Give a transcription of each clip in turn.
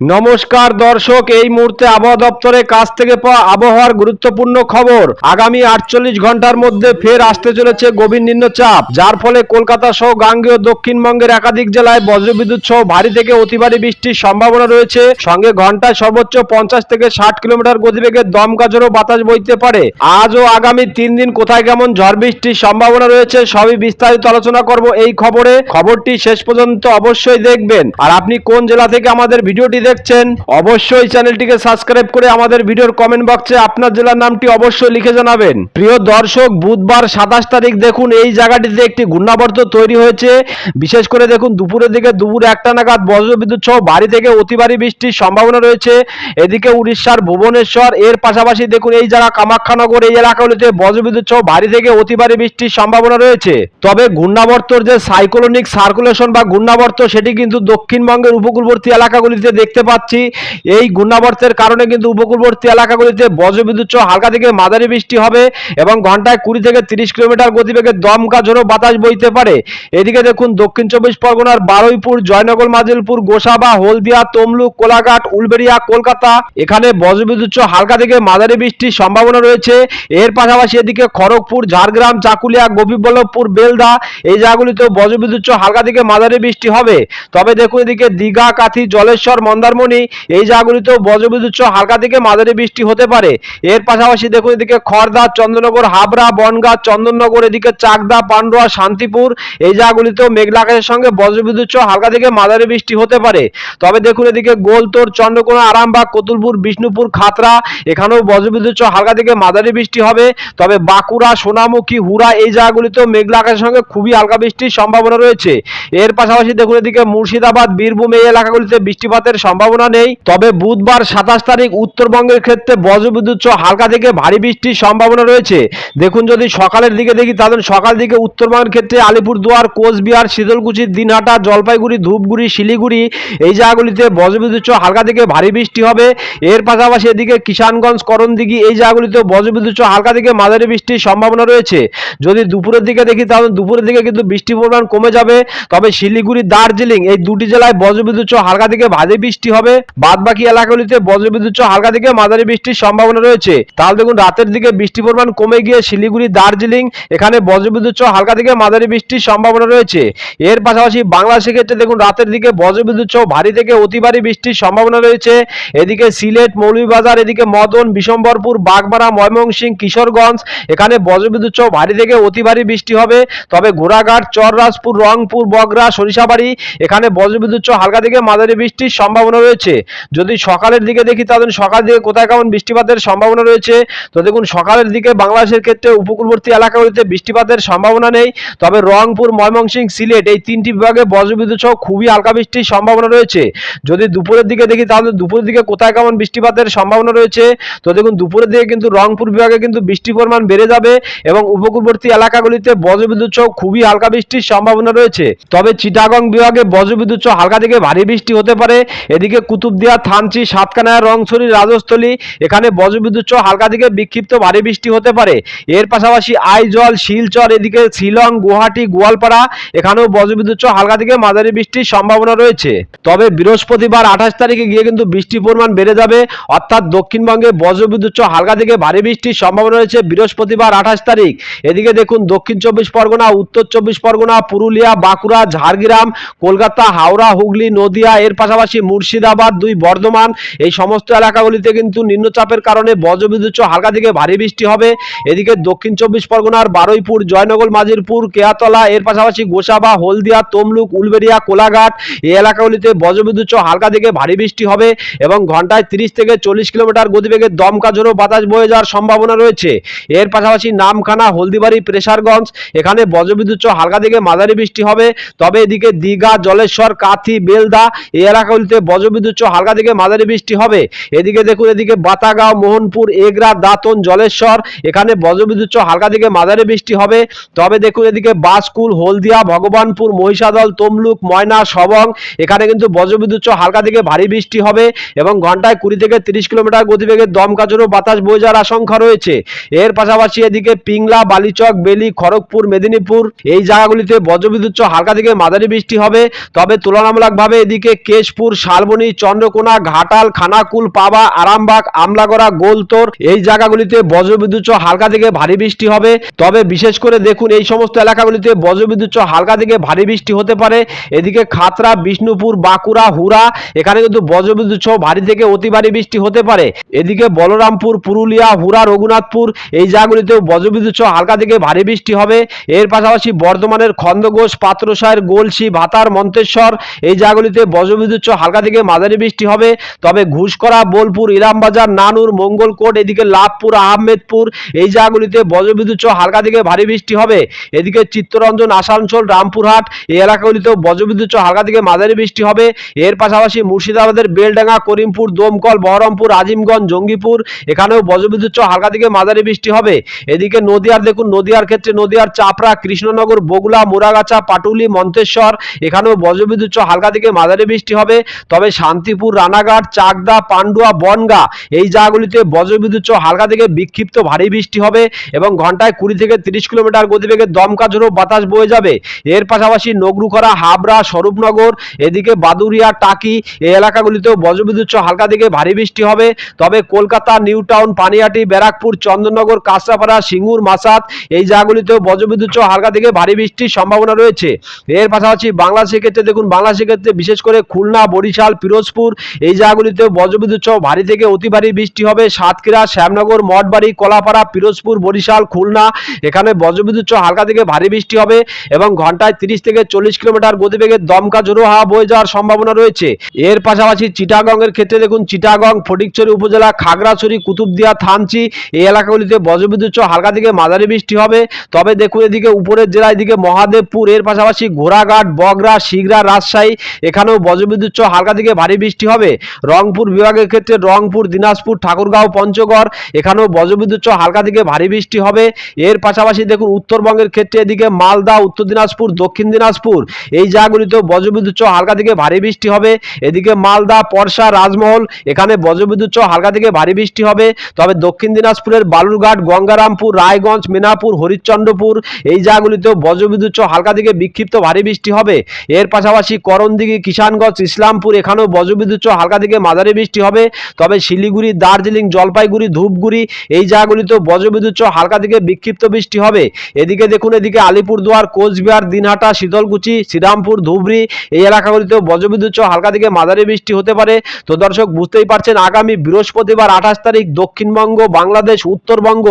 নমস্কার দর্শক, এই মুহূর্তে আবহাওয়া দপ্তরের কাছ থেকে পাওয়া আবহাওয়ার গুরুত্বপূর্ণ খবর। আগামী আটচল্লিশ ঘণ্টার মধ্যে ফের আসতে চলেছে গভীর নিম্নচাপ, যার ফলে কলকাতা সহ গাঙ্গেয় দক্ষিণবঙ্গের একাধিক জেলায় বজ্রবিদ্যুৎ সহ ভারী থেকে অতি ভারী বৃষ্টির সম্ভাবনা রয়েছে। সঙ্গে ঘন্টায় সর্বোচ্চ পঞ্চাশ থেকে ষাট কিলোমিটার গতিবেগে দমকা ঝোড়ো বাতাস বইতে পারে। আজ ও আগামী তিন দিন কোথায় কেমন ঝড় বৃষ্টির সম্ভাবনা রয়েছে সবই বিস্তারিত আলোচনা করব এই খবরে। খবরটি শেষ পর্যন্ত অবশ্যই দেখবেন। আর আপনি কোন জেলা থেকে আমাদের ভিডিওটি দেখছেন, অবশ্যই চ্যানেলটিকে সাবস্ক্রাইব করে আমাদের ভিডিওর কমেন্ট বক্সে আপনার জেলার নামটি অবশ্যই লিখে জানাবেন। প্রিয় দর্শক, বুধবার সাতাশ তারিখ দেখুন, এই জায়গাটিতে একটি ঘূর্ণাবর্ত তৈরি হয়েছে। বিশেষ করে দেখুন, দুপুরের দিকে দুপুর একটা নাগাদ বজ্রবিদ্যুৎ সহ ভারী থেকে অতি ভারী বৃষ্টির সম্ভাবনা রয়েছে। এদিকে উড়িষ্যার ভুবনেশ্বর, এর পাশাপাশি দেখুন, এই জায়গা কামাখ্যানগর, এই এলাকাগুলিতে বজ্রবিদ্যুৎ সহ ভারী থেকে অতি ভারী বৃষ্টির সম্ভাবনা রয়েছে। তবে ঘূর্ণাবর্তর যে সাইক্লোনিক সার্কুলেশন বা ঘূর্ণাবর্ত, সেটি কিন্তু দক্ষিণবঙ্গের উপকূলবর্তী এলাকাগুলিতে দেখতে পাচ্ছি। এই ঘূর্ণাবর্তের কারণে কিন্তু উপকূলবর্তী এলাকাগুলিতে বজ্রবিদ্যুৎ সহ হালকা থেকে মাঝারি বৃষ্টি হবে এবং ঘন্টায় কুড়ি থেকে তিরিশ কিলোমিটার গতিবেগে দমকা ঝোড়ো বাতাস বইতে পারে। এদিকে দেখুন, দক্ষিণ চব্বিশ পরগনার বারুইপুর, জয়নগর মাজিলপুর গোসাবা, হলদিয়া, তমলুক, কোলাঘাট, উলবেড়িয়া, কলকাতা, এখানে বজ্রবিদ্যুৎ সহ হালকা থেকে মাঝারি বৃষ্টির সম্ভাবনা রয়েছে। এর পাশাপাশি এদিকে খড়গপুর, ঝাড়গ্রাম, চাকুলিয়া, গোপীবল্লভপুর, বেলদা এই জায়গাগুলিতেও বজ্রবিদ্যুৎ সহ হালকা থেকে মাঝারি বৃষ্টি হবে। তবে দেখুন, এদিকে দীঘা, কাথি, জলেশ্বর মন্দারমণি এই জায়গাগুলিতেও বজ্রবিদ্যুৎ সহ হালকা থেকে মাঝারি বৃষ্টি হতে পারে। এর পাশাপাশি দেখুন এদিকে খড়দা চন্দ্রনগর হাবড়া, বনগাঁ, চন্দননগর, এদিকে চাকদা, পান্ডুয়া, শান্তিপুর, এই জায়গাগুলিতেও মেঘলা আকাশের সঙ্গে বজ্রবিদ্যুৎ সহ হালকা থেকে মাঝারি বৃষ্টি হতে পারে। তবে দেখুন এদিকে গোলতোর, চন্দ্রকোনা, আরামবাগ, কতুলপুর, বিষ্ণুপুর খাতড়া এখানেও বজ্রবিদ্যুৎ সহ হালকা থেকে মাঝারি বৃষ্টি হবে। তবে বাঁকুড়া, সোনামুখী, হুড়া, এই জায়গাগুলিতেও মেঘলা আকাশের সঙ্গে খুবই হালকা বৃষ্টির সম্ভাবনা রয়েছে। এর পাশাপাশি দেখুন এদিকে মুর্শিদাবাদ, বীরভূম এই এলাকাগুলিতে বৃষ্টিপাতের সম্ভাবনা নেই। তবে বুধবার সাতাশ তারিখ উত্তরবঙ্গের ক্ষেত্রে বজ্রবিদ্যুৎ সহ হালকা থেকে ভারী বৃষ্টির সম্ভাবনা রয়েছে। দেখুন যদি সকালের দিকে দেখি, তাহলে সকাল দিকে উত্তরবঙ্গের ক্ষেত্রে আলিপুরদুয়ার, কোচবিহার, শীতলকুচি, দিনহাটা, জলপাইগুড়ি, ধূপগুড়ি, শিলিগুড়ি এই জায়গাগুলিতে বজ্রবিদ্যুৎ সহ হালকা থেকে ভারী বৃষ্টি হবে। এর পাশাপাশি এদিকে কিষানগঞ্জ, করণদিঘি এই জায়গাগুলিতেও বজ্রবিদ্যুৎ সহ হালকা থেকে মাঝারি বৃষ্টির সম্ভাবনা রয়েছে। যদি দুপুরের দিকে দেখি, তাহলে দুপুরের দিকে কিন্তু বৃষ্টির পরিমাণ কমে যাবে। তবে শিলিগুড়ি, দার্জিলিং এই দুটি জেলায় বজ্রবিদ্যুৎ সহ হালকা থেকে ভারী বৃষ্টি হবে। বাদ বাকি এলাকাগুলিতে বজ্রবিদ্যুৎ হালকা থেকে মাঝারি বৃষ্টির সম্ভাবনা রয়েছে। তাহলে দেখুন, রাতের দিকে বৃষ্টির পরিমাণ কমে গিয়ে শিলিগুড়ি, দার্জিলিং, এখানে বজ্রবিদ্যুৎ হালকা থেকে মাঝারি বৃষ্টির সম্ভাবনা রয়েছে। এর পাশাপাশি বাংলাদেশের ক্ষেত্রে দেখুন, রাতের দিকে বজ্রবিদ্যুৎ সহ ভারী থেকে অতি ভারী বৃষ্টির সম্ভাবনা রয়েছে। এদিকে সিলেট, মৌলভীবাজার, এদিকে মদন, বিশম্বরপুর, বাগমারা, ময়মনসিংহ, কিশোরগঞ্জ, এখানে বজ্রবিদ্যুৎ সহ ভারী থেকে অতি ভারী বৃষ্টি হবে। তবে ঘোড়াঘাট, চররাজপুর, রংপুর, বগরা, সরিষাবাড়ি, এখানে বজ্রবিদ্যুৎ হালকা থেকে মাঝারি বৃষ্টির সম্ভাবনা রয়েছে? যদি সকালের দিকে দেখি তাহলে সকাল দিকে কোথায় কেমন বৃষ্টিপাতের সম্ভাবনা রয়েছে? তো দেখুন, সকালের দিকে বাংলাদেশের ক্ষেত্রে উপকূলবর্তী এলাকাগুলিতে বৃষ্টিপাতের সম্ভাবনা নেই। তবে রংপুর ময়মনসিংহ সিলেট এই তিনটি বিভাগে বজ্রবিদ্যুৎ সহ খুবই হালকা বৃষ্টির সম্ভাবনা রয়েছে। যদি দুপুরের দিকে দেখি তাহলে দুপুরের দিকে কোথায় কেমন বৃষ্টিপাতের সম্ভাবনা রয়েছে? তো দেখুন, দুপুরের দিকে কিন্তু রংপুর বিভাগে কিন্তু বৃষ্টির পরিমাণ বেড়ে যাবে এবং উপকূলবর্তী এলাকাগুলিতে বজ্রবিদ্যুৎ সহ খুবই হালকা বৃষ্টির সম্ভাবনা রয়েছে। তবে চিটাগং বিভাগে বজ্রবিদ্যুৎ সহ হালকা থেকে ভারী বৃষ্টি হতে পারে। এদিকে কুতুবদিয়া, থানচি সাতকানায়া রংছড়ি, রাজস্থলী, এখানে বজ্রবিদ্যুৎ সহ হালকা থেকে বিক্ষিপ্ত ভারী বৃষ্টি হতে পারে। এর পাশাপাশি আইজল, শিলচর, এদিকে শিলং, গুয়াহাটি, গোয়ালপাড়া, এখানেও বজ্রবিদ্যুৎ সহ হালকা থেকে মাঝারি বৃষ্টির সম্ভাবনা রয়েছে। তবে বৃহস্পতিবার আঠাশ তারিখে গিয়ে কিন্তু বৃষ্টির পরিমাণ বেড়ে যাবে। অর্থাৎ দক্ষিণবঙ্গে বজ্রবিদ্যুৎ সহ হালকা থেকে ভারী বৃষ্টির সম্ভাবনা রয়েছে বৃহস্পতিবার আঠাশ তারিখ। এদিকে দেখুন, দক্ষিণ চব্বিশ পরগনা, উত্তর চব্বিশ পরগনা, পুরুলিয়া, বাঁকুড়া, ঝাড়গ্রাম, কলকাতা, হাওড়া, হুগলি, নদিয়া, এর পাশাপাশি মুর্শিদাবাদ, দুই বর্ধমান, এই সমস্ত এলাকাগুলিতে কিন্তু নিম্নচাপের কারণে বজ্রবিদ্যুৎ হালকা থেকে ভারী বৃষ্টি হবে। এদিকে দক্ষিণ চব্বিশ পরগনার বারুইপুর, জয়নগর, মাজিরপুর, কেয়াতলা, এর পাশাপাশি গোসাবা, হলদিয়া, তমলুক, উলবেড়িয়া, কোলাঘাট এই এলাকাগুলিতে বজ্রবিদ্যুৎ হালকা থেকে ভারী বৃষ্টি হবে এবং ঘন্টায় তিরিশ থেকে চল্লিশ কিলোমিটার গতিবেগে দমকা ঝোড়ো বাতাস বয়ে যাওয়ার সম্ভাবনা রয়েছে। এর পাশাপাশি নামখানা, হলদিবাড়ি, প্রেসারগঞ্জ, এখানে বজ্রবিদ্যুৎ হালকা থেকে মাঝারি বৃষ্টি হবে। তবে এদিকে দীঘা, জলেশ্বর, কাথি, বেলদা এই এলাকাগুলিতে বজ্রবিদ্যুৎ হালকা থেকে মাঝারি বৃষ্টি হবে। এদিকে দেখুন, এদিকে বাতাগাঁও, মোহনপুর, এগরা, দাতন, জলেশ্বর, এখানে বজ্রবিদ্যুৎ হালকা থেকে মাঝারি বৃষ্টি হবে। তবে দেখুন, এদিকে বাসকুল হলদিয়া, ভগবানপুর, মহিষাদল, তমলুক, ময়না, সবং, এখানে কিন্তু বজ্রবিদ্যুৎ হালকা থেকে ভারী বৃষ্টি হবে এবং ঘন্টায় কুড়ি থেকে তিরিশ কিলোমিটার গতিবেগে দমকা বাতাস বয়ে যাওয়ার আশঙ্কা রয়েছে। এর পাশাপাশি এদিকে পিংলা, বালিচক, বেলি, খড়গপুর, মেদিনীপুর, এই জায়গাগুলিতে বজ্রবিদ্যুৎ হালকা থেকে মাঝারি বৃষ্টি হবে। তবে তুলনামূলকভাবে এদিকে কেশপুর শালবন শালবনী চন্দ্রকোনা, ঘাটাল, খানাকুল, পাবা, আরামবাগ, আমলাগড়া, গোলতোর, এই জায়গাগুলিতে বজ্রবিদ্যুৎ হালকা থেকে ভারী বৃষ্টি হবে। তবে বিশেষ করে দেখুন, এই সমস্ত এলাকাগুলিতে বজ্রবিদ্যুৎ হালকা থেকে ভারী বৃষ্টি হতে পারে। এদিকে খাতরা বিষ্ণুপুর, বাঁকুড়া হুরা এখানে কিন্তু বজ্রবিদ্যুৎ ভারী থেকে অতি ভারী বৃষ্টি হতে পারে। এদিকে বলরামপুর, পুরুলিয়া হুরা রঘুনাথপুর, এই জায়গাগুলিতেও বজ্রবিদ্যুৎ হালকা থেকে ভারী বৃষ্টি হবে। এর পাশাপাশি বর্ধমানের খন্দঘোষ পাত্রসায়ের গোলসি, ভাতার, মন্তেশ্বর, এই জায়গাগুলিতে বজ্রবিদ্যুৎ হালকা থেকে মাঝারি বৃষ্টি হবে। তবে ঘুষকরা বোলপুর ইরামবাজার নানুর, মঙ্গলকোট, এদিকে লাভপুর, আহমেদপুর, এই জায়গাগুলিতে বজ্রবিদ্যুৎ সহ হালকা থেকে ভারী বৃষ্টি হবে। এদিকে চিত্তরঞ্জন, আসানসোল, রামপুরহাট এই এলাকাগুলিতেও বজ্রবিদ্যুৎ সহ হালকা থেকে মাঝারি বৃষ্টি হবে। এর পাশাপাশি মুর্শিদাবাদের বেলডাঙ্গা, করিমপুর, দমকল, বহরমপুর, আজিমগঞ্জ, জঙ্গিপুর, এখানেও বজ্রবিদ্যুৎ সহ হালকা থেকে মাঝারি বৃষ্টি হবে। এদিকে নদিয়ার, দেখুন, নদিয়ার ক্ষেত্রে নদিয়ার চাপড়া, কৃষ্ণনগর বগুলা মুরাগাছা, পাটুলি, মন্তেশ্বর, এখানেও বজ্রবিদ্যুৎ সহ হালকা থেকে মাঝারি বৃষ্টি হবে। তবে শান্তিপুর, রানাঘাট, চাকদা, পান্ডুয়া, বনগা এই জায়গাগুলিতে বজ্রবিদ্যুৎ হালকা থেকে বিক্ষিপ্ত ভারী বৃষ্টি হবে এবং ঘন্টায় কুড়ি থেকে তিরিশ কিলোমিটার গতিবেগে দমকা ঝোড়ো বাতাস বয়ে যাবে। এর পাশাপাশি নগরুখরা, হাবড়া, স্বরূপনগর, এদিকে বাদুরিয়া টাকি এই এলাকাগুলিতেও বজ্রবিদ্যুৎ হালকা থেকে ভারী বৃষ্টি হবে। তবে কলকাতা নিউ টাউন পানিহাটি ব্যারাকপুর, চন্দননগর, কাঁচরাপাড়া, সিঙ্গুর মাসাত এই জায়গাগুলিতেও বজ্রবিদ্যুৎ হালকা থেকে ভারী বৃষ্টির সম্ভাবনা রয়েছে। এর পাশাপাশি বাংলাদেশের ক্ষেত্রে দেখুন, বাংলাদেশের ক্ষেত্রে বিশেষ করে খুলনা, বরিশাল পিরোজপুর। এই জায়গাগুলিতেও বজ্রবিদ্যুৎ সহ ভারী থেকে অতি ভারী বৃষ্টি হবে। সাতক্ষীরা, শ্যামনগর, মঠবাড়ি, কলাপাড়া, পিরোজপুর, বরিশাল, খুলনা, এখানে বজ্রবিদ্যুৎ সহ হালকা থেকে ভারী বৃষ্টি হবে এবং ঘন্টায় তিরিশ থেকে চল্লিশ কিলোমিটার গতিবেগে দমকা ঝোড়ো হাওয়া বয়ে যাওয়ার সম্ভাবনা রয়েছে। এর পাশাপাশি চিটাগংয়ের ক্ষেত্রে দেখুন, চিটাগং, ফটিকছড়ি উপজেলা, খাগড়াছড়ি, কুতুবদিয়া, থানচি এই এলাকাগুলিতে বজ্রবিদ্যুৎ সহ হালকা থেকে মাঝারি বৃষ্টি হবে। তবে দেখুন, এদিকে উপরের জেলা এদিকে মহাদেবপুর, এর পাশাপাশি ঘোড়াঘাট, বগরা, শিগরা, রাজশাহী, এখানেও বজ্রবিদ্যুৎ সহ হালকা থেকে ভারী বৃষ্টি হবে। রংপুর বিভাগের ক্ষেত্রে রংপুর, দিনাজপুর, ঠাকুরগাঁও, পঞ্চগড়, এখানেও বজ্রবিদ্যুৎ হালকা থেকে ভারী বৃষ্টি হবে। এর পাশাপাশি দেখুন, উত্তরবঙ্গের ক্ষেত্রে এদিকে মালদা, উত্তর দিনাজপুর, দক্ষিণ দিনাজপুর, এই জায়গাগুলিতেও বজ্রবিদ্যুৎ হালকা থেকে ভারী বৃষ্টি হবে। এদিকে মালদা, পরশা, রাজমহল, এখানে বজ্রবিদ্যুৎ হালকা থেকে ভারী বৃষ্টি হবে। তবে দক্ষিণ দিনাজপুরের বালুরঘাট, গঙ্গারামপুর, রায়গঞ্জ, মিনাপুর, হরিশ্চন্দ্রপুর, এই জায়গাগুলিতেও বজ্রবিদ্যুৎ হালকা থেকে বিক্ষিপ্ত ভারী বৃষ্টি হবে। এর পাশাপাশি করণদিঘি, কিষানগঞ্জ, ইসলামপুর এখানেও বজ্রবিদ্যুৎ হালকা থেকে মাঝারি বৃষ্টি হবে। তবে শিলিগুড়ি, দার্জিলিং, জলপাইগুড়ি, ধূপগুড়ি এই জায়গাগুলিতেও বজ্রবিদ্যুৎ হালকা থেকে বিক্ষিপ্ত বৃষ্টি হবে। এদিকে দেখুন, এদিকে আলিপুরদুয়ার, কোচবিহার, দিনহাটা, শীতলকুচি, শ্রীরামপুর, ধুবড়ি এই এলাকাগুলিতেও বজ্রবিদ্যুৎ হালকা থেকে মাঝারি বৃষ্টি হতে পারে। তো দর্শক, বুঝতেই পারছেন, আগামী বৃহস্পতিবার আঠাশ তারিখ দক্ষিণবঙ্গ, বাংলাদেশ, উত্তরবঙ্গ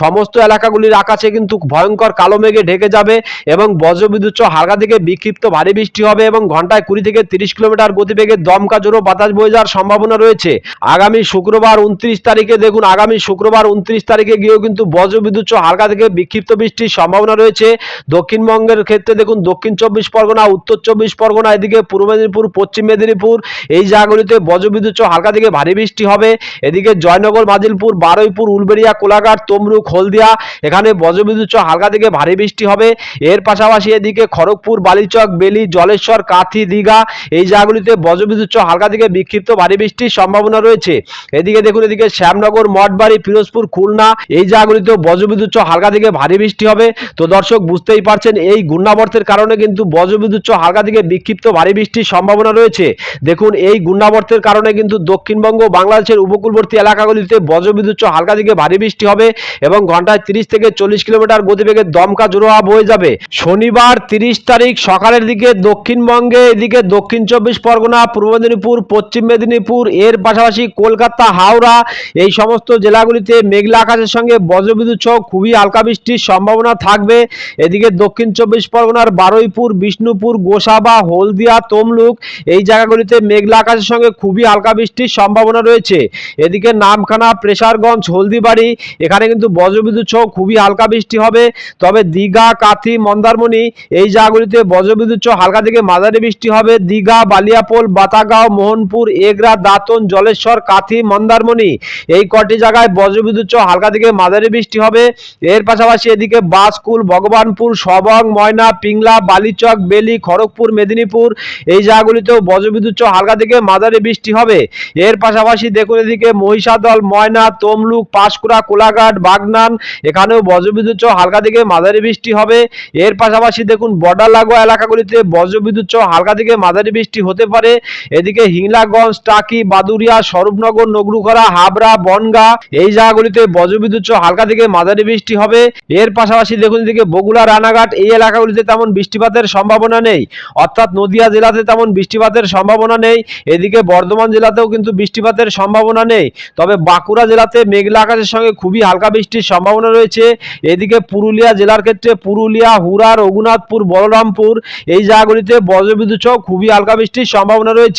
সমস্ত এলাকাগুলির আকাশে কিন্তু ভয়ঙ্কর কালো মেঘে ঢেকে যাবে এবং বজ্রবিদ্যুৎ হালকা থেকে বিক্ষিপ্ত ভারী বৃষ্টি হবে এবং ঘন্টায় কুড়ি থেকে তিরিশ কিলোমিটার গতিবেগে দমকা জোরো বাতাস বয়ে যাওয়ার সম্ভাবনা রয়েছে। আগামী শুক্রবার উনত্রিশ তারিখে দেখুন, আগামী শুক্রবার উনত্রিশ তারিখে গিয়েও কিন্তু বজ্রবিদ্যুৎ হালকা থেকে বিক্ষিপ্ত বৃষ্টির সম্ভাবনা রয়েছে। দক্ষিণবঙ্গের ক্ষেত্রে দেখুন, দক্ষিণ চব্বিশ পরগনা, উত্তর চব্বিশ পরগনা, এদিকে পূর্ব মেদিনীপুর, পশ্চিম মেদিনীপুর, এই জায়গাগুলিতে বজ্রবিদ্যুৎ হালকা থেকে ভারী বৃষ্টি হবে। এদিকে জয়নগর, মাজিলপুর, বারুইপুর, উলবেড়িয়া, কোলাঘাট তমরুক হলদিয়া, এখানে বজ্রবিদ্যুৎ হালকা থেকে ভারী বৃষ্টি হবে। এর পাশাপাশি এদিকে খড়গপুর, বালিচক, বেলি, জলেশ্বর, কাথি, দীঘা, এই জায়গাগুলিতে বজ্রবিদ্যুৎ সহ হালকা থেকে বিক্ষিপ্ত ভারী বৃষ্টির সম্ভাবনা রয়েছে। এদিকে দেখুন, এদিকে শ্যামনগর, মঠবাড়ি, ফিরোজপুর, খুলনা, এই জায়গাগুলিতেও বজ্রবিদ্যুৎ হালকা থেকে ভারী বৃষ্টি হবে। তো দর্শক, বুঝতেই পারছেন, এই ঘূর্ণাবর্তের কারণে কিন্তু বজ্রবিদ্যুৎ হালকা থেকে বিক্ষিপ্ত ভারী বৃষ্টির সম্ভাবনা রয়েছে। দেখুন, এই ঘূর্ণাবর্তের কারণে কিন্তু দক্ষিণবঙ্গ, বাংলাদেশের উপকূলবর্তী এলাকাগুলিতে বজ্রবিদ্যুৎ হালকা থেকে ভারী বৃষ্টি হবে এবং ঘন্টায় তিরিশ থেকে চল্লিশ কিলোমিটার গতিবেগে দমকা জোড়োয়া বয়ে যাবে। শনিবার তিরিশ তারিখ সকালের দিকে দক্ষিণবঙ্গে, এদিকে দক্ষিণ চব্বিশ পরগনা পূর্ব মেদিনীপুর, পশ্চিম মেদিনীপুর, এর পাশাপাশি কলকাতা, হাওড়া, এই সমস্ত জেলাগুলিতে মেঘলা আকাশের সঙ্গে বজ্রবিদ্যুৎ সহ খুবই হালকা বৃষ্টির সম্ভাবনা থাকবে। এদিকে দক্ষিণ চব্বিশ পরগনার বারুইপুর, বিষ্ণুপুর, গোসাবা, হলদিয়া, তমলুক, এই জায়গাগুলিতে মেঘলা আকাশের সঙ্গে খুবই হালকা বৃষ্টির সম্ভাবনা রয়েছে। এদিকে নামখানা, প্রেসারগঞ্জ, হলদিবাড়ি, এখানে কিন্তু বজ্রবিদ্যুৎ সহ খুবই হালকা বৃষ্টি হবে। তবে দীঘা, কাথি, মন্দারমণি, এই জায়গাগুলিতে বজ্রবিদ্যুৎ সহ হালকা থেকে মাঝারি বৃষ্টি হবে। দীঘা, বালিয়াপোল বাতাগাঁও মোহনপুর, এগরা, দাঁতন, জলেশ্বর, কাথি, মন্দারমণি এই কটি জায়গায় বজ্রবিদ্যুৎ হালকা থেকে মাঝারি বৃষ্টি হবে। এর পাশাপাশি এদিকে বাসকুল, ভগবানপুর, সবং, ময়না, পিংলা, বালিচক, বেলি, খড়গপুর, মেদিনীপুর এই জায়গাগুলিতেও বজ্রবিদ্যুৎ হালকা থেকে মাঝারি বৃষ্টি হবে। এর পাশাপাশি দেখুন এদিকে মহিষাদল, ময়না, তমলুক, পাঁশকুড়া, কোলাঘাট, বাগনান এখানেও বজ্রবিদ্যুৎ হালকা থেকে মাঝারি বৃষ্টি হবে। এর পাশাপাশি দেখুন বর্ডার লাগোয়া এলাকাগুলিতে বজ্রবিদ্যুৎ হালকা থেকে মাঝারি বৃষ্টি হতে পারে। এদিকে হিংলাগঞ্জ, টাকি, বাদুরিয়া, স্বরূপনগর, নগরুখরা, হাবড়া, বনগা, এই জায়গাগুলিতে বজ্রবিদ্যুৎ হালকা থেকে মাঝারি বৃষ্টি হবে। এর পাশাপাশি দেখুন এদিকে বগুড়া, রানাঘাট, এই এলাকাগুলিতে তেমন বৃষ্টিপাতের সম্ভাবনা নেই। অর্থাৎ নদিয়া জেলাতে তেমন বৃষ্টিপাতের সম্ভাবনা নেই। এদিকে বর্ধমান জেলাতেও কিন্তু বৃষ্টিপাতের সম্ভাবনা নেই। তবে বাঁকুড়া জেলাতে মেঘলা আকাশের সঙ্গে খুবই হালকা বৃষ্টির সম্ভাবনা রয়েছে। এদিকে পুরুলিয়া জেলার ক্ষেত্রে পুরুলিয়া, হুড়া, রঘুনাথপুর, বলরামপুর, এই জায়গাগুলিতে বজ্রবিদ্যুৎ খুবই হালকা বৃষ্টির সম্ভাবনা রয়েছে।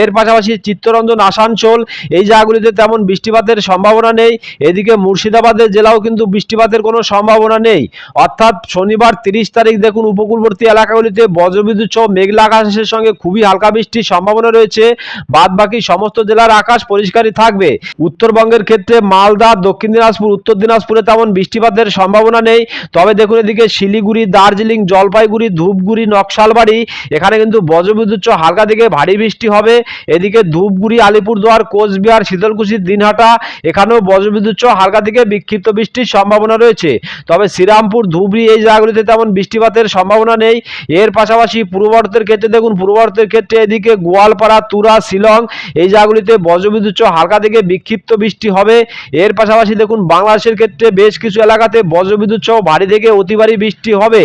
এর পাশাপাশি চিত্তরঞ্জন, আসানসোল, এই জায়গাগুলিতে তেমন বৃষ্টিপাতের সম্ভাবনা নেই। এদিকে মুর্শিদাবাদের জেলাও কিন্তু বৃষ্টিপাতের কোনো সম্ভাবনা নেই। অর্থাৎ শনিবার তিরিশ তারিখ দেখুন, উপকূলবর্তী এলাকাগুলিতে বজ্রবিদ্যুৎ সহ মেঘলা আকাশের সঙ্গে খুবই হালকা বৃষ্টির সম্ভাবনা রয়েছে। বাদ বাকি সমস্ত জেলার আকাশ পরিষ্কারই থাকবে। উত্তরবঙ্গের ক্ষেত্রে মালদা, দক্ষিণ দিনাজপুর, উত্তর দিনাজপুরে তেমন বৃষ্টিপাতের সম্ভাবনা নেই। তবে দেখুন এদিকে শিলিগুড়ি, দার্জিলিং, জলপাইগুড়ি, ধূপগুড়ি, নকশালবাড়ি, এখানে কিন্তু বজ্রবিদ্যুৎ হালকা থেকে ভারী বৃষ্টি হবে। এদিকে ধূপগুড়ি, আলিপুরদুয়ার, কোচবিহার, শীতলকুচি, দিনহাটা, এখানেও বজ্রবিদ্যুৎ সহ হালকা থেকে বিক্ষিপ্ত বৃষ্টির সম্ভাবনা রয়েছে। তবে শ্রীরামপুর, ধুবড়ি এই জায়গাগুলিতে তেমন বৃষ্টিপাতের সম্ভাবনা নেই। এর পাশাপাশি পূর্ব ভারতের ক্ষেত্রে দেখুন, পূর্ব ভারতের ক্ষেত্রে এদিকে গোয়ালপাড়া, তুরা, শিলং এই জায়গাগুলিতে বজ্রবিদ্যুৎ সহ হালকা থেকে বিক্ষিপ্ত বৃষ্টি হবে। এর পাশাপাশি দেখুন, বাংলাদেশের ক্ষেত্রে বেশ কিছু এলাকাতে বজ্রবিদ্যুৎ সহ ভারী থেকে অতি ভারী বৃষ্টি হবে।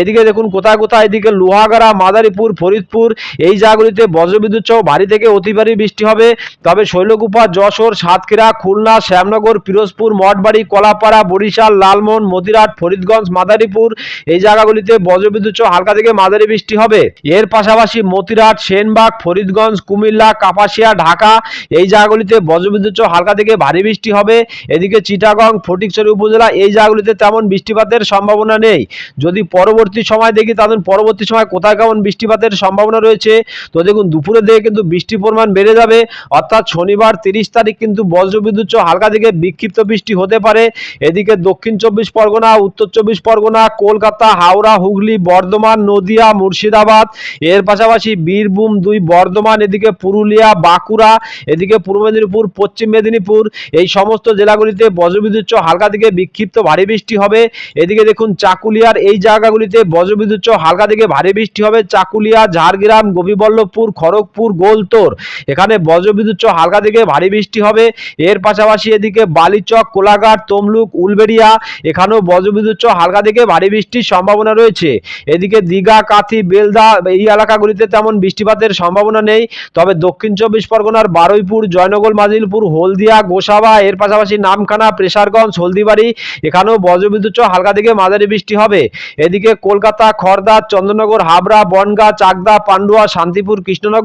এদিকে দেখুন, কোথায় কোথায় এদিকে লোহাগাড়া, মাদারীপুর, ফরিদপুর এই জায়গাগুলিতে বজ্রবিদ্যুৎ সহ ভারী থেকে অতি ভারী বৃষ্টি হবে। তবে শৈলকুপা, যশোর, সাতক্ষীরা, খুলনা, শ্যামনগর, পিরোজপুর, মঠবাড়ি, কলাপাড়া, বরিশাল, লালমোহন, মতিরাট, ফরিদগঞ্জ, মাদারীপুর এই জায়গাগুলিতে বজ্রবিদ্যুৎ সহ হালকা থেকে মাঝারি বৃষ্টি হবে। এর পাশাপাশি মতিরাট, সেনবাগ, ফরিদগঞ্জ, কুমিল্লা, কাপাসিয়া, ঢাকা এই জায়গাগুলিতে বজ্রবিদ্যুৎ সহ হালকা থেকে ভারী বৃষ্টি হবে। এদিকে চিটাগং, ফটিকছড়ি উপজেলা এই জায়গাগুলিতে তেমন বৃষ্টিপাতের সম্ভাবনা নেই। যদি পরবর্তী সময় দেখি, তাহলে পরবর্তী সময় কোথায় কেমন বৃষ্টিপাতের সম্ভাবনা রয়েছে? তো দেখুন দুপুরের দিকে কিন্তু বৃষ্টির পরিমাণ বেড়ে যাবে। অর্থাৎ শনিবার তিরিশ তারিখ কিন্তু বজ্রবিদ্যুৎ হালকা থেকে বিক্ষিপ্ত বৃষ্টি হতে পারে। এদিকে দক্ষিণ চব্বিশ পরগনা, উত্তর চব্বিশ পরগনা, কলকাতা, হাওড়া, হুগলি, বর্ধমান, নদিয়া, মুর্শিদাবাদ, এর পাশাপাশি বীরভূম দুই, বর্ধমান, এদিকে পুরুলিয়া, বাঁকুড়া, এদিকে পূর্ব মেদিনীপুর, পশ্চিম মেদিনীপুর, এই সমস্ত জেলাগুলিতে বজ্রবিদ্যুৎ হালকা থেকে বিক্ষিপ্ত ভারী বৃষ্টি হবে। এদিকে দেখুন চাকুলিয়ার এই জায়গাগুলিতে বজ্রবিদ্যুৎ হালকা থেকে ভারী বৃষ্টি হবে। চাকুলিয়া, ঝাড়গ্রাম, গোপীবল্লভপুর খড়গপুর গোলতোর। এখানে বজ্রবিদ্যুৎ সহ হালকা থেকে ভারী বৃষ্টি হবে। এর পাশাপাশি এদিকে বালিচক কোলাঘাট, তমলুক, উলবেড়িয়া, এখানেও বজ্রবিদ্যুৎ সহ হালকা থেকে ভারী বৃষ্টির সম্ভাবনা রয়েছে। এদিকে দীঘা, কাথি, বেলদা এই এলাকাগুলিতে তেমন বৃষ্টিপাতের সম্ভাবনা নেই। তবে দক্ষিণ চব্বিশ পরগনার বারুইপুর, জয়নগর, মাজিলপুর, হলদিয়া, গোসাবা, এর পাশাপাশি নামখানা, প্রেসারগঞ্জ, হলদিবাড়ি, এখানেও বজ্রবিদ্যুৎ সহ হালকা থেকে মাঝারি বৃষ্টি হবে। এদিকে কলকাতা খড়দা চন্দ্রনগর হাবড়া, বনগা, চাকদা, পান্ডুয়া, শান্তিপুর, কৃষ্ণনগর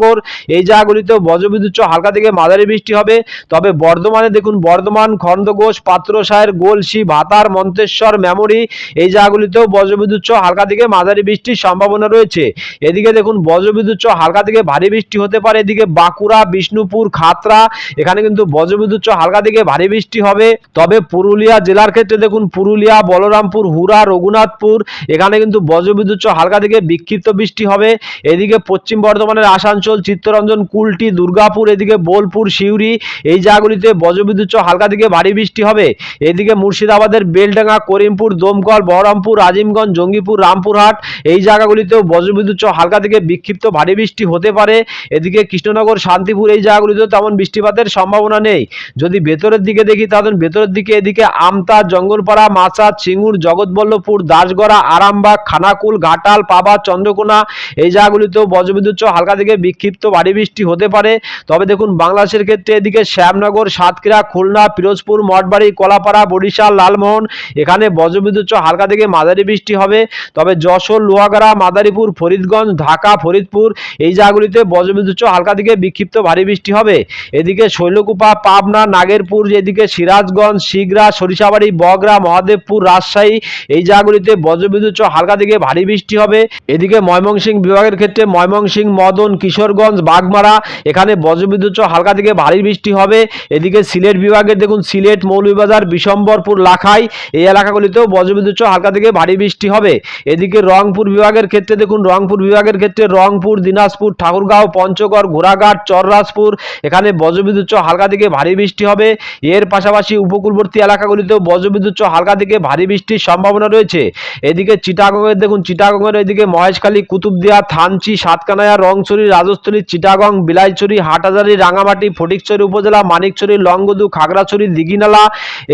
এই জায়গাগুলিতেও বজ্রবিদ্যুৎ হালকা থেকে মাঝারি বৃষ্টি হবে। তবে বর্ধমানে দেখুন, বর্ধমান খণ্ডঘোষ পাত্রসায়ের গোলসি, ভাতার, মন্তেশ্বর, মেমরি, এই জায়গাগুলিতেও বজ্রবিদ্যুৎ হালকা থেকে মাঝারি বৃষ্টির সম্ভাবনা রয়েছে। এদিকে দেখুন, বজ্রবিদ্যুৎ হালকা থেকে ভারী বৃষ্টি হতে পারে। এদিকে বাঁকুড়া, বিষ্ণুপুর, খাতড়া, এখানে কিন্তু বজ্রবিদ্যুৎ হালকা থেকে ভারী বৃষ্টি হবে। তবে পুরুলিয়া জেলার ক্ষেত্রে দেখুন, পুরুলিয়া, বলরামপুর, হুড়া, রঘুনাথপুর, এখানে কিন্তু বজ্রবিদ্যুৎ হালকা থেকে বিক্ষিপ্ত বৃষ্টি হবে। এদিকে পশ্চিম বর্ধমানের আসানসোল চিত্তরঞ্জন, কুলটি, দুর্গাপুর, এদিকে বোলপুর, সিউড়ি, এই জায়গাগুলিতে বজ্রবিদ্যুৎ হালকা থেকে ভারী বৃষ্টি হবে। এদিকে মুর্শিদাবাদের বেলডাঙ্গা, করিমপুর, দমকল, বহরমপুর, আজিমগঞ্জ, জঙ্গিপুর, রামপুরহাট, এই জায়গাগুলিতেও বজ্রবিদ্যুৎ হালকা থেকে বিক্ষিপ্ত ভারী বৃষ্টি হতে পারে। এদিকে কৃষ্ণনগর, শান্তিপুর, এই জায়গাগুলিতেও তেমন বৃষ্টিপাতের সম্ভাবনা নেই। যদি ভেতরের দিকে দেখি, তাহলে ভেতরের দিকে এদিকে আমতা, জঙ্গলপাড়া মাছা চিঙ্গুর জগৎবল্লভপুর, দাসগড়া, আরামবাগ, খানাকুল, ঘাটাল, পাবা, চন্দ্রকোনা, এই জায়গাগুলিতেও বজ্রবিদ্যুৎ হালকা থেকে বিক্ষিপ্ত ভারী বৃষ্টি হতে পারে। তবে দেখুন, বাংলাদেশের ক্ষেত্রে এদিকে শ্যামনগর, সাতক্ষীরা, খুলনা, পিরোজপুর, মঠবাড়ি, কলাপাড়া, বরিশাল, লালমোহন, এখানে বজ্রবিদ্যুৎ হালকা থেকে মাঝারি বৃষ্টি হবে। তবে যশোর, লোহাগাড়া, মাদারীপুর, ফরিদগঞ্জ, ঢাকা, ফরিদপুর এই জায়গাগুলিতে বজ্রবিদ্যুৎ হালকা থেকে বিক্ষিপ্ত ভারী বৃষ্টি হবে। এদিকে শৈলকুপা, পাবনা, নাগেরপুর, এদিকে সিরাজগঞ্জ, শিগরা, সরিষাবাড়ি, বগরা, মহাদেবপুর, রাজশাহী এই জায়গাগুলিতে বজ্রবিদ্যুৎ হালকা থেকে ভারী বৃষ্টি হবে। এদিকে ময়মনসিংহ বিভাগের ক্ষেত্রে ময়মনসিংহ, মদন কিশোরগঞ্জ, বাগমারা, এখানে বজ্রবিদ্যুৎ হালকা থেকে ভারী বৃষ্টি হবে। এদিকে সিলেট বিভাগের দেখুন, সিলেট মৌলভীবাজার, বিশম্বরপুর, লাখাই, এই এলাকাগুলিতেও বজ্রবিদ্যুৎ হালকা থেকে ভারী বৃষ্টি হবে। এদিকে রংপুর বিভাগের ক্ষেত্রে দেখুন, রংপুর বিভাগের ক্ষেত্রে রংপুর, দিনাজপুর, ঠাকুরগাঁও, পঞ্চগড়, ঘোড়াঘাট, চররাজপুর, এখানে বজ্রবিদ্যুৎ হালকা থেকে ভারী বৃষ্টি হবে। এর পাশাপাশি উপকূলবর্তী এলাকাগুলিতেও বজ্রবিদ্যুৎ হালকা থেকে ভারী বৃষ্টির সম্ভাবনা রয়েছে। এদিকে চিটাগংয়ের দেখুন, চিটাগংয়ের এদিকে মহেশখালী, কুতুবদিয়া, থানচি, সাতকানায়া, রংছড়ি রাজস্থান পাকস্থলী চিটাগং, বিলাইছড়ি, হাটহাজারি, রাঙামাটি, ফটিকছড়ি উপজেলা, মানিকছড়ি, লংগদু, খাগড়াছড়ি, দিঘিনালা,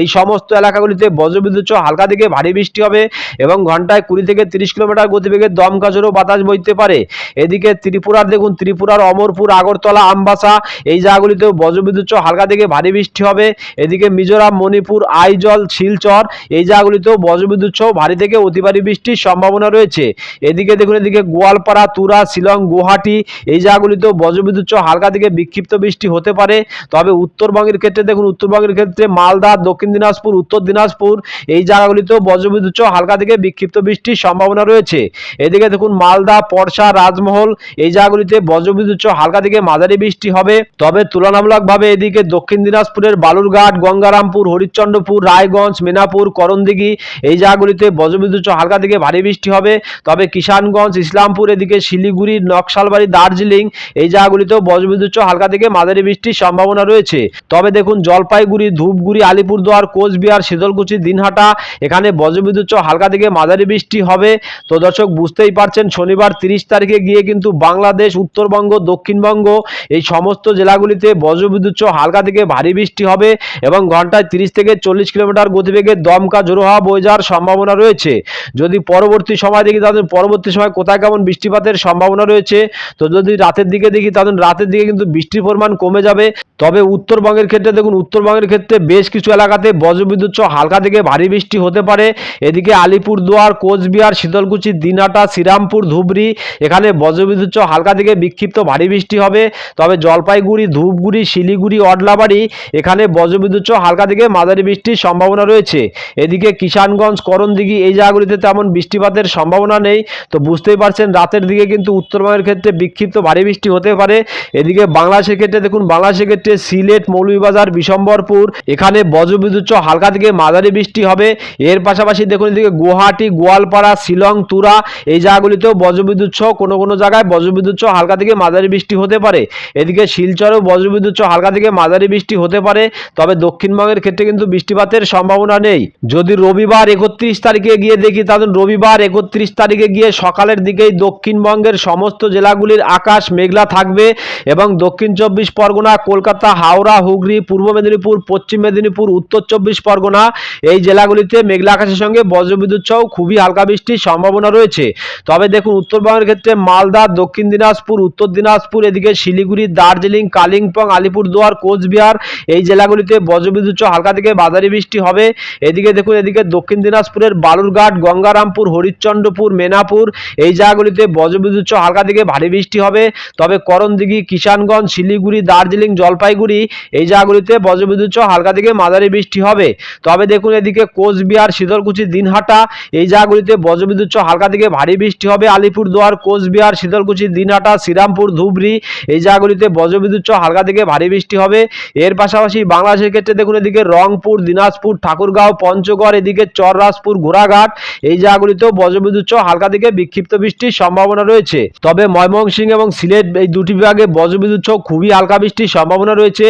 এই সমস্ত এলাকাগুলিতে বজ্রবিদ্যুৎ হালকা থেকে ভারী বৃষ্টি হবে এবং ঘন্টায় কুড়ি থেকে তিরিশ কিলোমিটার গতিবেগে দমকা ঝোড়ো বাতাস বইতে পারে। এদিকে ত্রিপুরার দেখুন, ত্রিপুরার অমরপুর, আগরতলা, আমবাসা, এই জায়গাগুলিতেও বজ্রবিদ্যুৎ হালকা থেকে ভারী বৃষ্টি হবে। এদিকে মিজোরাম, মণিপুর, আইজল, শিলচর, এই জায়গাগুলিতেও বজ্রবিদ্যুৎ ভারী থেকে অতি ভারী বৃষ্টির সম্ভাবনা রয়েছে। এদিকে দেখুন, এদিকে গোয়ালপাড়া, তুরা, শিলং, গুয়াহাটি, এই জায়গাগুলিতেও বজ্রবিদ্যুৎ সহ হালকা থেকে বিক্ষিপ্ত বৃষ্টি হতে পারে। তবে উত্তরবঙ্গের ক্ষেত্রে দেখুন, উত্তরবঙ্গের ক্ষেত্রে মালদা, দক্ষিণ দিনাজপুর, উত্তর দিনাজপুর এই জায়গাগুলিতেও বজ্রবিদ্যুৎ সহ হালকা থেকে বিক্ষিপ্ত বৃষ্টির সম্ভাবনা রয়েছে। এদিকে দেখুন, মালদা পরশা রাজমহল এই জায়গাগুলিতে বজ্রবিদ্যুৎ সহ হালকা থেকে মাঝারি বৃষ্টি হবে। তবে তুলনামূলকভাবে এদিকে দক্ষিণ দিনাজপুরের বালুরঘাট, গঙ্গারামপুর, হরিশ্চন্দ্রপুর, রায়গঞ্জ, মেনাপুর, করণদিঘি এই জায়গাগুলিতে বজ্রবিদ্যুৎ সহ হালকা থেকে ভারী বৃষ্টি হবে। তবে কিষানগঞ্জ, ইসলামপুর, এদিকে শিলিগুড়ি, নকশালবাড়ি, দার্জিলিং এই জায়গাগুলিতেও বজ্রবিদ্যুৎ হালকা থেকে মাঝারি বৃষ্টির সম্ভাবনা রয়েছে। তবে দেখুন, জলপাইগুড়ি, ধূপগুড়ি, আলিপুরদুয়ার, কোচবিহার, শীতলকুচি, দিনহাটা, এখানে বজ্রবিদ্যুৎ হালকা থেকে মাঝারি বৃষ্টি হবে। তো দর্শক, বুঝতেই পারছেন, শনিবার তিরিশ তারিখে গিয়ে কিন্তু বাংলাদেশ, উত্তরবঙ্গ, দক্ষিণবঙ্গ, এই সমস্ত জেলাগুলিতে বজ্রবিদ্যুৎ হালকা থেকে ভারী বৃষ্টি হবে এবং ঘন্টায় তিরিশ থেকে চল্লিশ কিলোমিটার গতিবেগে দমকা জোরো হওয়া বয়ে যাওয়ার সম্ভাবনা রয়েছে। যদি পরবর্তী সময় দেখি তাদের পরবর্তী সময় কোথায় কেমন বৃষ্টিপাতের সম্ভাবনা রয়েছে? তো যদি রাতের দিকে দেখি, তাদের রাতের দিকে কিন্তু বৃষ্টির পরিমাণ কমে যাবে। তবে উত্তরবঙ্গের ক্ষেত্রে দেখুন, উত্তরবঙ্গের ক্ষেত্রে বেশ কিছু এলাকাতে বজ্রবিদ্যুৎ সহ হালকা থেকে ভারী বৃষ্টি হতে পারে। এদিকে আলিপুরদুয়ার, কোচবিহার, শীতলকুচি, দিনহাটা, শ্রীরামপুর, ধুবড়ি, এখানে বজ্রবিদ্যুৎ সহ হালকা থেকে বিক্ষিপ্ত ভারী বৃষ্টি হবে। তবে জলপাইগুড়ি, ধূপগুড়ি, শিলিগুড়ি, অডলাবাড়ি, এখানে বজ্রবিদ্যুৎ সহ হালকা থেকে মাঝারি বৃষ্টির সম্ভাবনা রয়েছে। এদিকে কিষানগঞ্জ, করণদিঘি, এই জায়গাগুলিতে তেমন বৃষ্টিপাতের সম্ভাবনা নেই। তো বুঝতেই পারছেন, রাতের দিকে কিন্তু উত্তরবঙ্গের ক্ষেত্রে বিক্ষিপ্ত ভারী বৃষ্টি হতে পারে। এদিকে বাংলাদেশের ক্ষেত্রে দেখুন, বাংলাদেশের ক্ষেত্রে সিলেট, মৌলভীবাজার, বিশম্বরপুর, এখানে বজ্রবিদ্যুৎ হালকা থেকে মাঝারি বৃষ্টি হবে। এর পাশাপাশি দেখুন, এদিকে গুয়াহাটি, গোয়ালপাড়া, শিলং, তুরা এই জায়গাগুলিতেও বজ্রবিদ্যুৎ কোনো কোনো জায়গায় বজ্রবিদ্যুৎ হালকা থেকে মাঝারি বৃষ্টি হতে পারে। এদিকে শিলচরেও বজ্রবিদ্যুৎ হালকা থেকে মাঝারি বৃষ্টি হতে পারে। তবে দক্ষিণবঙ্গের ক্ষেত্রে কিন্তু বৃষ্টিপাতের সম্ভাবনা নেই। যদি রবিবার একত্রিশ তারিখে গিয়ে দেখি, তাহলে রবিবার একত্রিশ তারিখে গিয়ে সকালের দিকেই দক্ষিণবঙ্গের সমস্ত জেলাগুলির আকাশ মেঘলা থাকবে এবং দক্ষিণ চব্বিশ পরগনা, কলকাতা, হাওড়া, হুগলি, পূর্ব মেদিনীপুর, পশ্চিম মেদিনীপুর, উত্তর চব্বিশ পরগনা এই জেলাগুলিতে মেঘলা আকাশের সঙ্গে বজ্রবিদ্যুৎ সহ খুবই হালকা বৃষ্টির সম্ভাবনা রয়েছে। তবে দেখুন, উত্তরবঙ্গের ক্ষেত্রে মালদা, দক্ষিণ দিনাজপুর, উত্তর দিনাজপুর, এদিকে শিলিগুড়ি, দার্জিলিং, কালিম্পং, আলিপুরদুয়ার, কোচবিহার এই জেলাগুলিতে বজ্রবিদ্যুৎ সহ হালকা থেকে বাজারি বৃষ্টি হবে। এদিকে দেখুন, এদিকে দক্ষিণ দিনাজপুরের বালুরঘাট, গঙ্গারামপুর, হরিশ্চন্দ্রপুর, মেনাপুর এই জায়গাগুলিতে বজ্রবিদ্যুৎ সহ হালকা থেকে ভারী বৃষ্টি হবে। তবে করণদিঘি, কিষানগঞ্জ, শিলিগুড়ি, দার্জিলিং, জলপাইগুড়ি এই জায়গাগুলিতে বজ্রবিদ্যুৎ সহ হালকা থেকে মাঝারি বৃষ্টি হবে। তবে দেখুন এদিকে কোচবিহার শীতলকুচি দিনহাটা এই জায়গাগুলিতে বজ্রবিদ্যুৎ সহ হালকা থেকে ভারী বৃষ্টি হবে। আলিপুরদুয়ার, কোচবিহার শীতলকুচি দিনহাটা, শ্রীরামপুর, ধুবড়ি এই জায়গাগুলিতে বজ্রবিদ্যুৎ সহ হালকা থেকে ভারী বৃষ্টি হবে। এর পাশাপাশি বাংলাদেশের ক্ষেত্রে দেখুন এদিকে রংপুর, দিনাজপুর, ঠাকুরগাঁও, পঞ্চগড়, এদিকে চররাজপুর, ঘোড়াঘাট এই জায়গাগুলিতেও বজ্রবিদ্যুৎ সহ হালকা থেকে বিক্ষিপ্ত বৃষ্টির সম্ভাবনা রয়েছে। তবে ময়মনসিংহ এবং সিলেট এই দুটি বিভাগে বজ্রবিদ্যুৎ সহ খুবই হালকা বৃষ্টির সম্ভাবনা রয়েছে।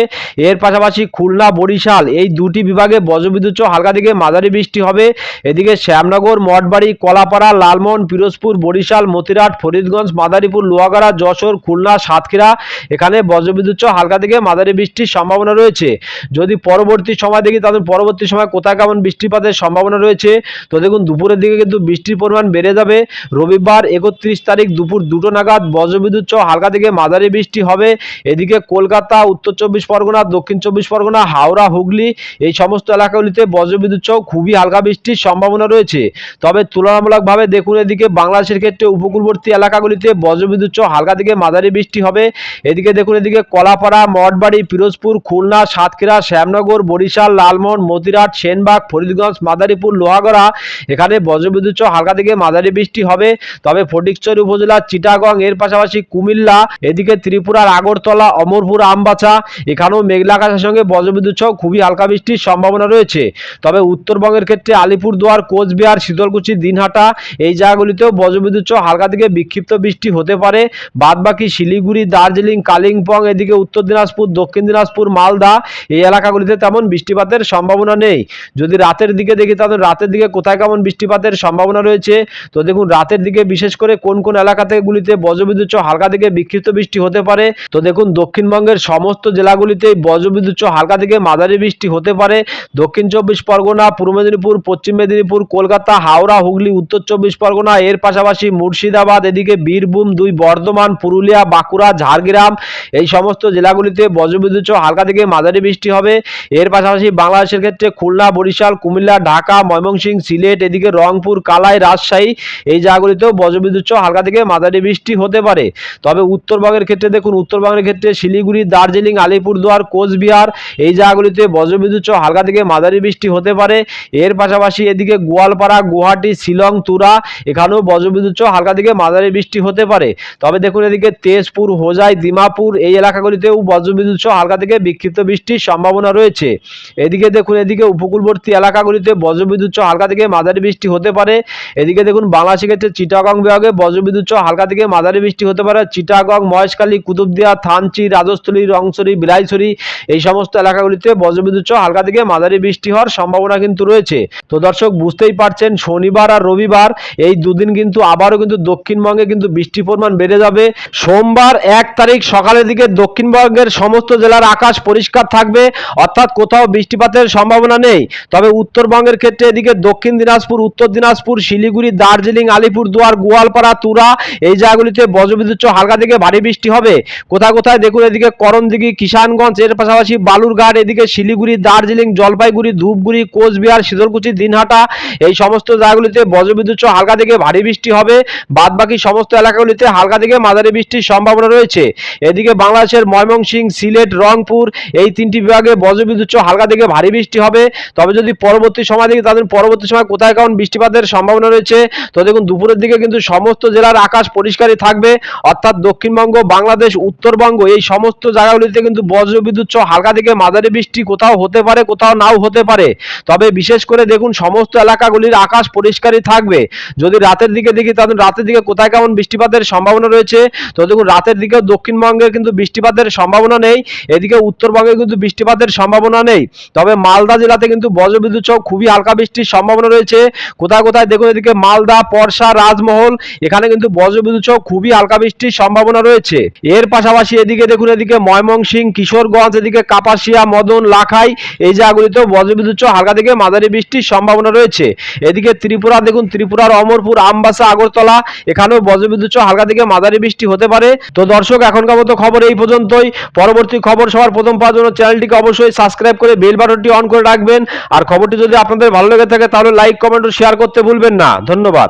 এর পাশাপাশি খুলনা, বরিশাল এই দুটি বিভাগে বজ্রবিদ্যুৎ সহ হালকা থেকে মাঝারি বৃষ্টি হবে। এদিকে শ্যামনগর, মঠবাড়ি, কলাপাড়া, লালমোহন, পিরোজপুর, বরিশাল, মতিরাট, ফরিদগঞ্জ, মাদারীপুর, লোহাগাড়া, যশোর, খুলনা, সাতক্ষীরা এখানে বজ্রবিদ্যুৎ সহ হালকা থেকে মাঝারি বৃষ্টির সম্ভাবনা রয়েছে। যদি পরবর্তী সময় দেখি তাদের পরবর্তী সময় কোথায় কেমন বৃষ্টিপাতের সম্ভাবনা রয়েছে? তো দেখুন, দুপুরের দিকে কিন্তু বৃষ্টির পরিমাণ বেড়ে যাবে। রবিবার একত্রিশ তারিখ দুপুর দুটো নাগাদ বজ্রবিদ্যুৎ সহ হালকা থেকে মাঝারি বৃষ্টি হবে। এদিকে কলকাতা, উত্তর চব্বিশ পরগনা, দক্ষিণ চব্বিশ পরগনা, হাওড়া, হুগলি এই সমস্ত এলাকাগুলিতে বজ্রবিদ্যুৎ সহ খুবই হালকা বৃষ্টির সম্ভাবনা রয়েছে। তবে তুলনামূলকভাবে দেখুন এদিকে বাংলাদেশের ক্ষেত্রে উপকূলবর্তী এলাকাগুলিতে বজ্রবিদ্যুৎ সহ হালকা থেকে মাঝারি বৃষ্টি হবে। এদিকে দেখুন এদিকে কলাপাড়া, মঠবাড়ি, পিরোজপুর, খুলনা, সাতক্ষীরা, শ্যামনগর, বরিশাল, লালমোহন, মতিরাট, সেনবাগ, ফরিদগঞ্জ, মাদারীপুর, লোহাগড়া এখানে বজ্রবিদ্যুৎ সহ হালকা থেকে মাঝারি বৃষ্টি হবে। তবে ফটিকছড়ি উপজেলা, চিটাগং এর পাশাপাশি কুমিল্লা, এদিকে ত্রিপুরার আগরতলা, অমরপুর আমবাছা এখানেও মেঘলা আকাশের সঙ্গে বজ্রবিদ্যুৎ সহ খুবই হালকা বৃষ্টির সম্ভাবনা রয়েছে। তবে উত্তরবঙ্গের ক্ষেত্রে আলিপুরদুয়ার, কোচবিহার, শীতলকুচি, দিনহাটা এই জায়গাগুলিতেও বজ্রবিদ্যুৎ সহ হালকা থেকে বিক্ষিপ্ত বৃষ্টি হতে পারে। বাদবাকি শিলিগুড়ি, দার্জিলিং, কালিম্পং, এদিকে উত্তর দিনাজপুর, দক্ষিণ দিনাজপুর, মালদা এই এলাকাগুলিতে তেমন বৃষ্টিপাতের সম্ভাবনা নেই। যদি রাতের দিকে দেখি তাহলে রাতের দিকে কোথায় কেমন বৃষ্টিপাতের সম্ভাবনা রয়েছে? তো দেখুন, রাতের দিকে বিশেষ করে কোন কোন এলাকাতে গুলিতে বজ্রবিদ্যুৎ হালকা থেকে বিক্ষিপ্ত বৃষ্টি হতে পারে। তো দেখুন, দক্ষিণবঙ্গের সমস্ত জেলাগুলিতে বজ্রবিদ্যুৎ হালকা থেকে মাঝারি বৃষ্টি হতে পারে। দক্ষিণ চব্বিশ পরগনা, পূর্ব মেদিনীপুর, পশ্চিম মেদিনীপুর, কলকাতা, হাওড়া, হুগলি, উত্তর চব্বিশ পরগনা, এর পাশাপাশি মুর্শিদাবাদ, এদিকে বীরভূম, দুই বর্ধমান, পুরুলিয়া, বাঁকুড়া, ঝাড়গ্রাম, এই সমস্ত জেলাগুলিতে বজ্রবিদ্যুৎ হালকা থেকে মাঝারি বৃষ্টি হবে। এর পাশাপাশি বাংলাদেশের ক্ষেত্রে খুলনা, বরিশাল, কুমিল্লা, ঢাকা, ময়মনসিংহ, সিলেট, এদিকে রংপুর, কালাই, রাজশাহী, এই জায়গাগুলিতেও বজ্রবিদ্যুৎ হালকা থেকে মাঝারি বৃষ্টি হতে পারে। তবে উত্তরবঙ্গের ক্ষেত্রে দেখুন, উত্তরবঙ্গের ক্ষেত্রে শিলিগুড়ি, দার্জিলিং, আলিপুরদুয়ার, কোচবিহার এই জায়গাগুলিতে বজ্রবিদ্যুৎ সহ হালকা থেকে মাঝারি বৃষ্টি হতে পারে। এর পাশাপাশি এদিকে গোয়ালপাড়া, গুয়াহাটি, শিলং, তুরা এখানেও বজ্রবিদ্যুৎ সহ হালকা থেকে মাঝারি বৃষ্টি হতে পারে। তবে দেখুন, এদিকে তেজপুর, হোজাই, দিমাপুর এই এলাকাগুলিতেও বজ্রবিদ্যুৎ সহ হালকা থেকে বিক্ষিপ্ত বৃষ্টির সম্ভাবনা রয়েছে। এদিকে দেখুন, এদিকে উপকূলবর্তী এলাকাগুলিতে বজ্রবিদ্যুৎ সহ হালকা থেকে মাঝারি বৃষ্টি হতে পারে। এদিকে দেখুন, বাংলাদেশের ক্ষেত্রে চিটাগং বিভাগে বজ্রবিদ্যুৎ সহ হালকা থেকে মাঝারি বৃষ্টি হতে পারে। চিটাগং, মহেশখালী, কুতুবদিয়া, থানচি, রাজস্থলী, রংসরি, বিলাইছড়ি এই সমস্ত এলাকাগুলিতে বজ্রবিদ্যুৎ সহ হালকা থেকে মাঝারি বৃষ্টি হওয়ার সম্ভাবনা কিন্তু রয়েছে। তো দর্শক, বুঝতেই পারছেন, শনিবার আর রবিবার এই দুদিন কিন্তু আবারও কিন্তু দক্ষিণবঙ্গে কিন্তু বৃষ্টির পরিমাণ বেড়ে যাবে। সোমবার এক তারিখ সকালের দিকে দক্ষিণবঙ্গের সমস্ত জেলার আকাশ পরিষ্কার থাকবে, অর্থাৎ কোথাও বৃষ্টিপাতের সম্ভাবনা নেই। তবে উত্তরবঙ্গের ক্ষেত্রে এদিকে দক্ষিণ দিনাজপুর, উত্তর দিনাজপুর, শিলিগুড়ি, দার্জিলিং, আলিপুরদুয়ার, গোয়ালপাড়া, তুরা এই জায়গাগুলিতে বজ্রবিদ্যুৎ হালকা থেকে ভারী বৃষ্টি হবে। কোথায় কোথায় দেখুন এদিকে করণদিঘি, কিষানগঞ্জ, এর পাশাপাশি বালুরঘাট, এদিকে শিলিগুড়ি, দার্জিলিং, জলপাইগুড়ি, ধূপগুড়ি, কোচবিহার শীতলকুচি দিনহাটা, এই সমস্ত জায়গাগুলিতে বজ্রবিদ্যুৎ সহ হালকা থেকে ভারী বৃষ্টি হবে। বাদ বাকি সমস্ত এলাকাগুলিতে হালকা থেকে মাঝারি বৃষ্টির সম্ভাবনা রয়েছে। এদিকে বাংলাদেশের ময়মনসিংহ, সিলেট, রংপুর, এই তিনটি বিভাগে বজ্রবিদ্যুৎ সহ হালকা থেকে ভারী বৃষ্টি হবে। তবে যদি পরবর্তী সময় দেখি তাদের পরবর্তী সময় কোথায় কেমন বৃষ্টিপাতের সম্ভাবনা রয়েছে। তো দেখুন, দুপুরের দিকে কিন্তু সমস্ত জেলার আকাশ পরিষ্কারই থাকবে। অর্থাৎ দক্ষিণবঙ্গ, বাংলাদেশ, উত্তরবঙ্গ, এই সমস্ত জায়গাগুলিতে কিন্তু বজ্রবিদ্যুৎ সহ হালকা থেকে মাঝারি বৃষ্টি কোথাও হতে পারে, কোথাও নাও হতে পারে। তবে বিশেষ করে দেখুন, সমস্ত এলাকাগুলির আকাশ পরিষ্কারই থাকবে। যদি রাতের দিকে দেখি, তাহলে রাতের দিকে কোথায় কেমন বৃষ্টিপাতের সম্ভাবনা রয়েছে? তো দেখুন, রাতের দিকে দক্ষিণবঙ্গে কিন্তু বৃষ্টিপাতের সম্ভাবনা নেই, এদিকে উত্তরবঙ্গে কিন্তু বৃষ্টিপাতের সম্ভাবনা নেই। তবে মালদা জেলাতে কিন্তু বজ্রবিদ্যুৎ সহ খুবই হালকা বৃষ্টির সম্ভাবনা রয়েছে। কোথায় কোথায় দেখুন, এদিকে মালদা পরশা রাজমহল, এখানে কিন্তু বজ্রবিদ্যুৎ সহ খুবই হালকা বৃষ্টির সম্ভাবনা রয়েছে। এর পাশাপাশি এদিকে দেখুন, এদিকে ময়মনসিংহ কিশোরগঞ্জ, এদিকে কাপাসিয়া, মদন, লাখাই, এই জায়গাগুলিতেও বজ্রবিদ্যুৎ হালকা থেকে মাঝারি বৃষ্টির সম্ভাবনা রয়েছে। এদিকে ত্রিপুরা, দেখুন ত্রিপুরার অমরপুর আমবাসা, আগরতলা, এখানেও বজ্রবিদ্যুৎ হালকা থেকে মাঝারি বৃষ্টি হতে পারে। তো দর্শক, এখনকার মতো খবর এই পর্যন্তই। পরবর্তী খবর সবার প্রথম পাওয়ার জন্য চ্যানেলটিকে অবশ্যই সাবস্ক্রাইব করে বেল বাটনটি অন করে রাখবেন। আর খবরটি যদি আপনাদের ভালো লেগে থাকে, তাহলে লাইক, কমেন্ট ও শেয়ার করতে ভুলবেন না। ধন্যবাদ।